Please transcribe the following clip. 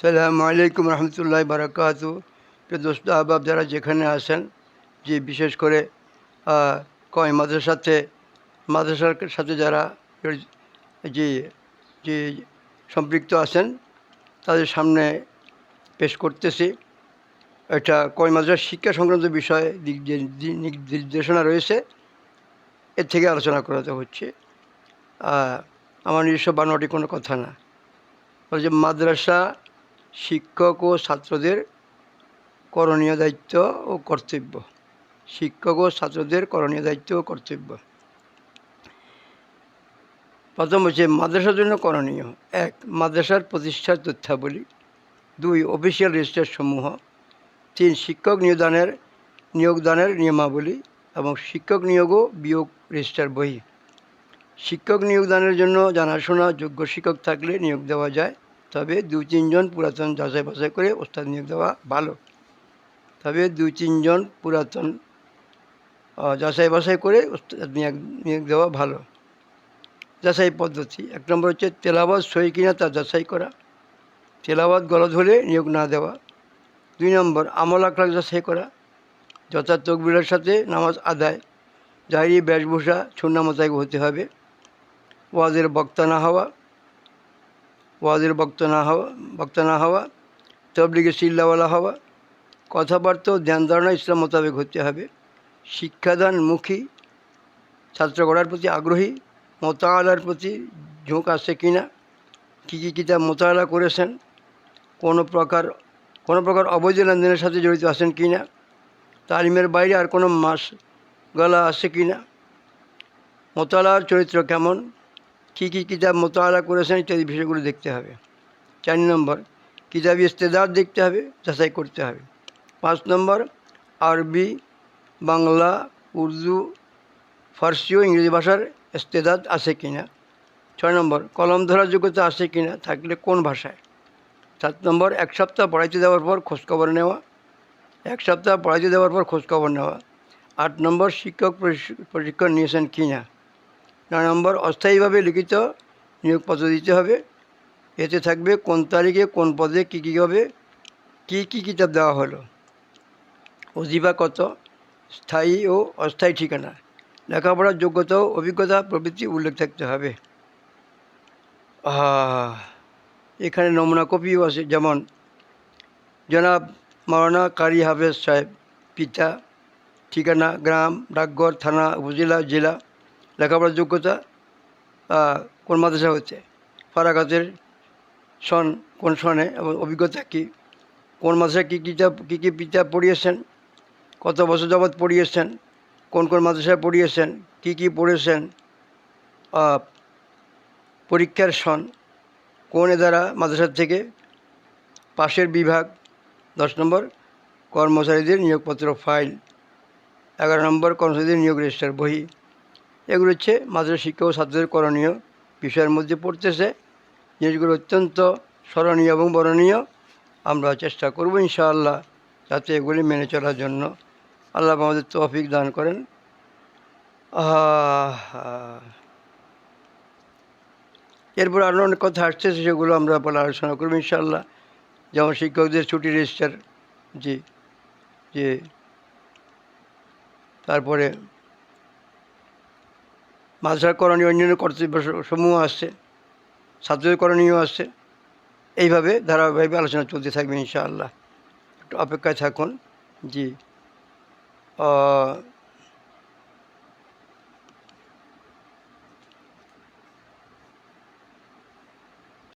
সালামু আলাইকুম রহমতুল্লাহ বারাকাত। দোস্ত, আহবাব যারা যেখানে আসেন যে বিশেষ করে কয় মাদ্রাসাতে, মাদ্রাসার সাথে যারা যে যে সম্পৃক্ত আছেন, তাদের সামনে পেশ করতেছি। এটা কয় মাদ্রাসার শিক্ষা সংক্রান্ত বিষয়ে দিক নির্দেশনা রয়েছে। এর থেকে আলোচনা করাতে হচ্ছে। আমার নিজস্ব বানোয়াটি কোনো কথা না। বলে যে মাদ্রাসা শিক্ষক ও ছাত্রদের করণীয় দায়িত্ব ও কর্তব্য। শিক্ষক ও ছাত্রদের করণীয় দায়িত্ব ও কর্তব্য। প্রথম হচ্ছে, মাদ্রাসার জন্য করণীয়। এক, মাদ্রাসার প্রতিষ্ঠার তথ্যাবলী। দুই, অফিসিয়াল রেজিস্টার সমূহ তিন, শিক্ষক নিয়োগদানের নিয়োগদানের নিয়মাবলী এবং শিক্ষক নিয়োগ ও বিয়োগ রেজিস্টার বই। শিক্ষক নিয়োগদানের জন্য জানাশোনা যোগ্য শিক্ষক থাকলে নিয়োগ দেওয়া যায়। তবে দু তিনজন পুরাতন যাচাই বাছাই করে ওস্তাদ নিয়োগ দেওয়া ভালো। তবে দু তিনজন পুরাতন যাচাই বাছাই করে ওস্তাদ নিয়োগ নিয়োগ দেওয়া ভালো। যাচাই পদ্ধতি, এক নম্বর হচ্ছে তেলাবাদ সই কিনা তা যাচাই করা। তেলাবাদ গলদ হলে নিয়োগ না দেওয়া। দুই নম্বর, আমল আখলাক যাচাই করা। যথা তকবিরের সাথে নামাজ আদায় জাহিরি বেশভূষা সুন্না মোতাবেক হতে হবে। ওয়াজের বক্তা না হওয়া ওয়াজের বক্তা না হওয়া, বক্তা না হওয়া তবলিগে চিল্লাওয়ালা হওয়া, কথাবার্তা ও ধ্যান ধারণা ইসলাম মোতাবেক হতে হবে। শিক্ষাদান মুখী, ছাত্র গড়ার প্রতি আগ্রহী, মোতালার প্রতি ঝোঁক আছে কি না, কী কী কিতাব মোতালা করেছেন, কোনো প্রকার কোনো প্রকার অবৈধ লেনদেনের সাথে জড়িত আছেন কি না, তালিমের বাইরে আর কোনো মাস গলা আছে কি না, মোতালার চরিত্র কেমন কী কী কিতাব মোতালা করেছেন ইত্যাদি বিষয়গুলো দেখতে হবে। চার নম্বর, কিতাবি ইস্তেদার দেখতে হবে, যাচাই করতে হবে। পাঁচ নম্বর, আরবি, বাংলা, উর্দু, ফার্সি ও ইংরেজি ভাষার ইস্তেদাদ আছে কি না ছয় নম্বর, কলম ধরার যোগ্যতা আছে কি না থাকলে কোন ভাষায়? সাত নম্বর, এক সপ্তাহ পড়াইতে দেওয়ার পর খোঁজখবর নেওয়া। এক সপ্তাহ পড়াইতে দেওয়ার পর খোঁজখবর নেওয়া। আট নম্বর, শিক্ষক প্রশিক্ষণ নিয়েছেন কি না নয় নম্বর, অস্থায়ীভাবে লিখিত নিয়োগপত্র দিতে হবে। এতে থাকবে কোন তারিখে, কোন পদে কী কী হবে, কী কী কিতাব দেওয়া হলো, অজিবা কত, স্থায়ী ও অস্থায়ী ঠিকানা, লেখাপড়ার যোগ্যতা ও অভিজ্ঞতা প্রভৃতি উল্লেখ থাকতে হবে। এখানে নমুনা কপিও আছে, যেমন জনাব মাওলানা কারি হাফেজ সাহেব, পিতা, ঠিকানা, গ্রাম, ডাকঘর, থানা, উপজেলা, জেলা লেখাপড়ার যোগ্যতা কোন মাদ্রাসা হচ্ছে? ফারাকাতের সন, কোন সনে এবং অভিজ্ঞতা কী? কোন মাদ্রাসায় কী কিতাব কী কী পিতা পড়িয়েছেন? কত বছর যাবৎ পড়িয়েছেন? কোন কোন মাদ্রাসায় পড়িয়েছেন? কী কী পড়েছেন? পরীক্ষার সন, কোন দ্বারা মাদ্রাসার থেকে? পাশের বিভাগ, দশ নম্বর, কর্মচারীদের নিয়োগপত্র, ফাইল। এগারো নম্বর, কর্মচারীদের নিয়োগ রেজিস্টার, বই। এগুলো হচ্ছে মাদ্রাসা শিক্ষা ও ছাত্রদের করণীয় বিষয়ের মধ্যে পড়তেছে। জিনিসগুলো অত্যন্ত স্মরণীয় এবং বরণীয়। আমরা চেষ্টা করব ইনশাআল্লাহ যাতে এগুলি মেনে চলার জন্য। আল্লাহ আমাদের তৌফিক দান করেন। এরপর আরও অনেক কথা আসতেছে সেগুলো আমরা বলে আলোচনা করব ইনশাআল্লাহ। যেমন শিক্ষকদের ছুটি রেজিস্টার, জি যে তারপরে মাদ্রাসার করণীয় অন্যান্য কর্তব্য সমূহ আসছে ছাত্রদের করণীয় আসছে এইভাবে ধারাবাহিক আলোচনা চলতে থাকবে ইনশাআল্লাহ। একটু অপেক্ষায় থাকুন। জি।